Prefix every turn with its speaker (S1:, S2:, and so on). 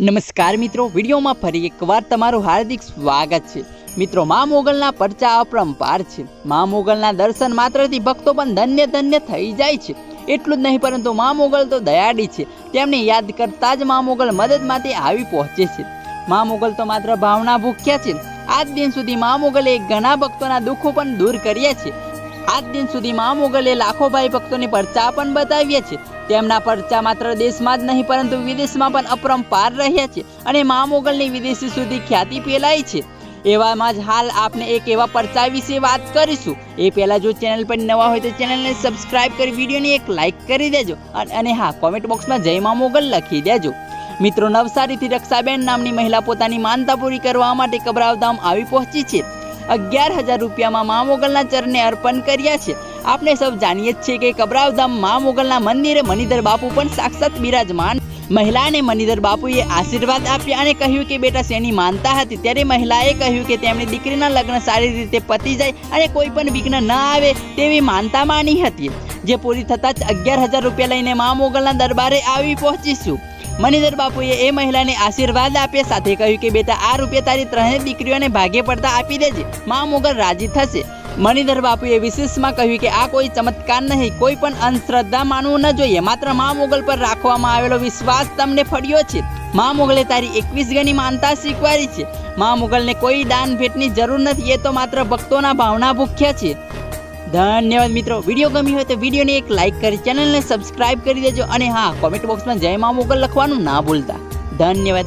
S1: નમસ્કાર મિત્રો, વિડીયોમાં ફરી એકવાર તમારું હાર્દિક સ્વાગત છે. મિત્રો, મા મોગલના પરચા અપરંપાર છે. મા મોગલના દર્શન માત્રથી ભક્તો પણ ધન્ય ધન્ય થઈ જાય છે. એટલું જ નહીં, પરંતુ મા મોગલ તો દયાળી છે. તેમને યાદ કરતા જ મા મોગલ મદદ માટે આવી પહોંચે છે. મા મોગલ તો માત્ર ભાવના ભૂખ્યા છે. આજ દિન સુધી મા મોગલે ઘણા ભક્તોના દુઃખો પણ દૂર કર્યા છે. આજ દિન સુધી મા મોગલે લાખો ભાઈ ભક્તોની પરચા પણ બતાવ્યા છે. તેમના પરચા માત્ર દેશમાં જ નહીં, પરંતુ વિદેશમાં પણ અપરંપાર રહ્યા છે અને મા મોગલની વિદેશી સુધી ખ્યાતિ ફેલાઈ છે. એવામાં જ હાલ આપને એક એવા પરચા વિશે વાત કરીશું. એ પહેલા જો ચેનલ પર નવા હોય તો ચેનલને સબસ્ક્રાઇબ કરી, વિડીયોને એક લાઇક કરી દેજો અને- હા કોમેન્ટ બોક્સમાં જય મા મોગલ લખી દેજો. મિત્રો, નવસારીથી રક્ષાબેન નામની મહિલા પોતાની માનતા પૂરી કરવા માટે કબરાવધામ આવી પહોંચી છે. અગિયાર હજાર રૂપિયામાં મા મોગલના ચરણે અર્પણ કર્યા છે. આપણે સૌ જાણીએ જ છીએ કે કબરાવધામ મા મોગલના મંદિરે મણિધર બાપુ પણ સાક્ષાત બિરાજમાન. મહિલાને મણિધર બાપુએ આશીર્વાદ આપ્યા અને કહ્યું કે બેટા શેની માનતા હતી ત્યારે મહિલાએ કહ્યું કે તેમની દીકરીના લગ્ન સારી રીતે પતી જાય અને કોઈ પણ વિઘ્ન ન આવે તેવી માનતા માની હતી. જે પૂરી થતાં જ અગિયાર હજાર રૂપિયા લઈને મા મોગલના દરબારે આવી પહોંચીશું. મણિધર બાપુએ એ મહિલાને આશીર્વાદ આપ્યા સાથે કહ્યું કે બેટા આ રૂપિયા તારી ત્રણેય દીકરીઓને ભાગે પડતા આપી દેજે. મા મોગલ રાજી થશે. મણિધર બાપુએ વિશેષમાં કહ્યું કે આ કોઈ ચમત્કાર નહીં, કોઈ પણ અંધશ્રદ્ધા માનવું ન જોઈએ. માત્ર મા મોગલ પર રાખવામાં આવેલો વિશ્વાસ તમને ફળ્યો છે. મા મોગલે તારી એકવીસ ગણી માનતા સ્વીકારી છે. મા મોગલને કોઈ દાન ભેટની જરૂર નથી, એ તો માત્ર ભક્તોના ભાવના ભૂખ્યા છે. ધન્યવાદ મિત્રો. વીડિયો ગમ્યો હોય તો વિડીયોને એક લાઇક કરી, ચેનલને સબસ્ક્રાઇબ કરી દેજો અને હા, કોમેન્ટ બોક્સમાં જય મા મોગલ લખવાનું ના ભૂલતા. ધન્યવાદ.